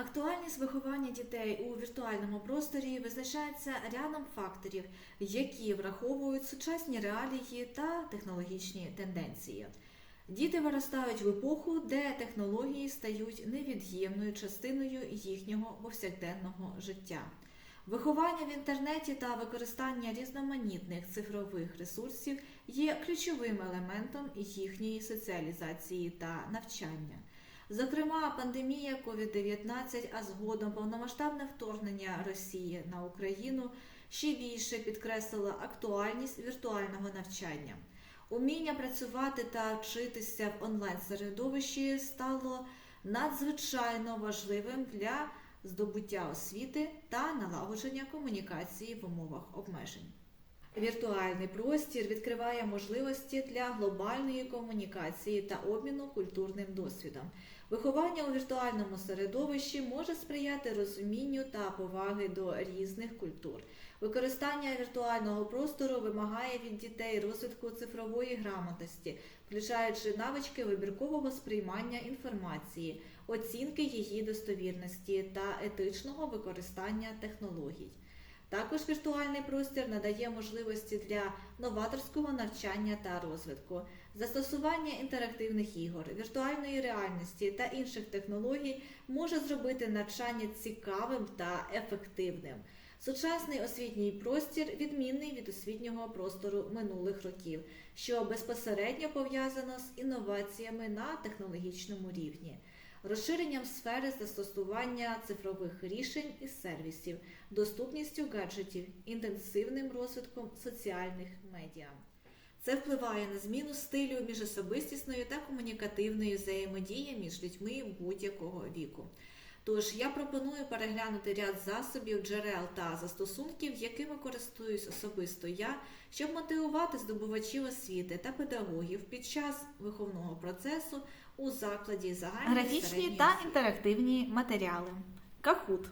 Актуальність виховання дітей у віртуальному просторі визначається рядом факторів, які враховують сучасні реалії та технологічні тенденції. Діти виростають в епоху, де технології стають невід'ємною частиною їхнього повсякденного життя. Виховання в інтернеті та використання різноманітних цифрових ресурсів є ключовим елементом їхньої соціалізації та навчання. Зокрема, пандемія COVID-19, а згодом повномасштабне вторгнення Росії на Україну ще більше підкреслило актуальність віртуального навчання. Уміння працювати та вчитися в онлайн-середовищі стало надзвичайно важливим для здобуття освіти та налагодження комунікації в умовах обмежень. Віртуальний простір відкриває можливості для глобальної комунікації та обміну культурним досвідом. Виховання у віртуальному середовищі може сприяти розумінню та поваги до різних культур. Використання віртуального простору вимагає від дітей розвитку цифрової грамотності, включаючи навички вибіркового сприймання інформації, оцінки її достовірності та етичного використання технологій. Також віртуальний простір надає можливості для новаторського навчання та розвитку, застосування інтерактивних ігор, віртуальної реальності та інших технологій може зробити навчання цікавим та ефективним. Сучасний освітній простір відмінний від освітнього простору минулих років, що безпосередньо пов'язано з інноваціями на технологічному рівні розширенням сфери застосування цифрових рішень і сервісів, доступністю гаджетів, інтенсивним розвитком соціальних медіа. Це впливає на зміну стилю міжособистісної та комунікативної взаємодії між людьми будь-якого віку. Тож я пропоную переглянути ряд засобів, джерел та застосунків, якими користуюсь особисто я, щоб мотивувати здобувачів освіти та педагогів під час виховного процесу у закладі загальної Графічні та освіти. інтерактивні матеріали. Кахут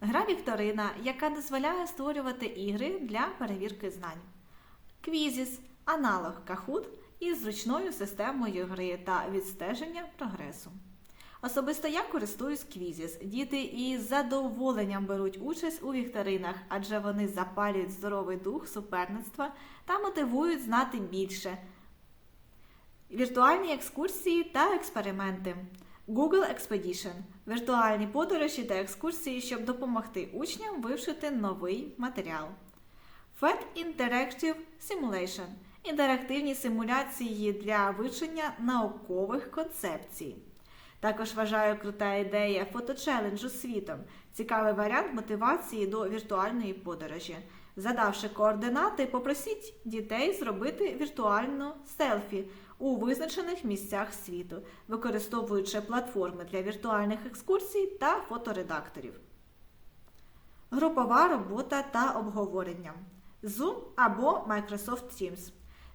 гра Вікторина, яка дозволяє створювати ігри для перевірки знань. Квізіс аналог Кахут із зручною системою гри та відстеження прогресу. Особисто я користуюсь квізіс. Діти із задоволенням беруть участь у вікторинах, адже вони запалюють здоровий дух суперництва та мотивують знати більше. Віртуальні екскурсії та експерименти. Google Expedition віртуальні подорожі та екскурсії, щоб допомогти учням вивчити новий матеріал. FET Interactive Simulation інтерактивні симуляції для вивчення наукових концепцій. Також вважаю крута ідея фоточеленджу світом, цікавий варіант мотивації до віртуальної подорожі. Задавши координати, попросіть дітей зробити віртуальну селфі у визначених місцях світу, використовуючи платформи для віртуальних екскурсій та фоторедакторів. Групова робота та обговорення. Zoom або Microsoft Teams.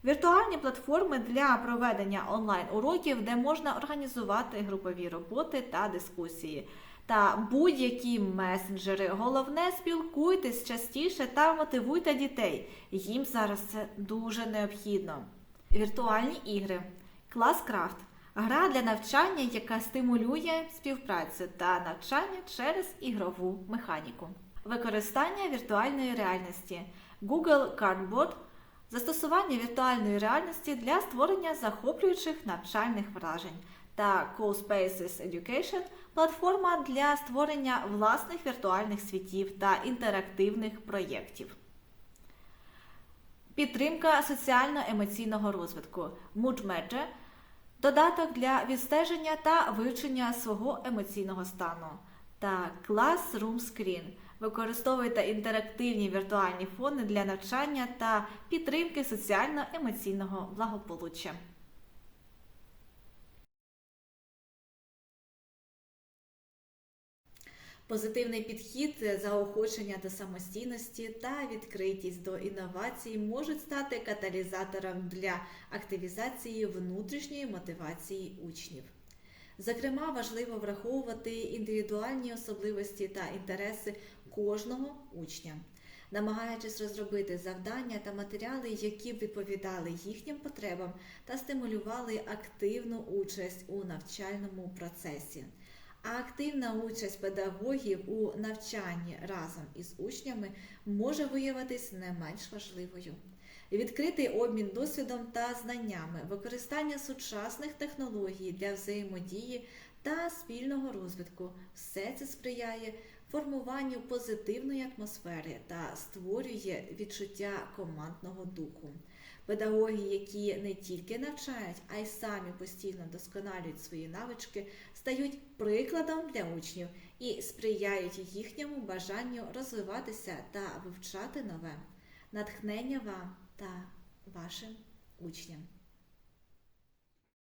Віртуальні платформи для проведення онлайн-уроків, де можна організувати групові роботи та дискусії. Та будь-які месенджери. Головне, спілкуйтесь частіше та мотивуйте дітей. Їм зараз це дуже необхідно. Віртуальні ігри. Класкрафт гра для навчання, яка стимулює співпрацю та навчання через ігрову механіку. Використання віртуальної реальності. Google Cardboard застосування віртуальної реальності для створення захоплюючих навчальних вражень та CoSpaces Education платформа для створення власних віртуальних світів та інтерактивних проєктів. Підтримка соціально-емоційного розвитку MoodMatcher – додаток для відстеження та вивчення свого емоційного стану. Та Classroom Screen – використовуйте інтерактивні віртуальні фони для навчання та підтримки соціально-емоційного благополуччя. Позитивний підхід, заохочення до самостійності та відкритість до інновацій можуть стати каталізатором для активізації внутрішньої мотивації учнів. Зокрема, важливо враховувати індивідуальні особливості та інтереси кожного учня, намагаючись розробити завдання та матеріали, які б відповідали їхнім потребам та стимулювали активну участь у навчальному процесі. а активна участь педагогів у навчанні разом із учнями може виявитись не менш важливою. Відкритий обмін досвідом та знаннями, використання сучасних технологій для взаємодії та спільного розвитку все це сприяє формуванню позитивної атмосфери та створює відчуття командного духу. Педагоги, які не тільки навчають, а й самі постійно досконалюють свої навички, стають прикладом для учнів і сприяють їхньому бажанню розвиватися та вивчати нове. Натхнення вам та вашим учням.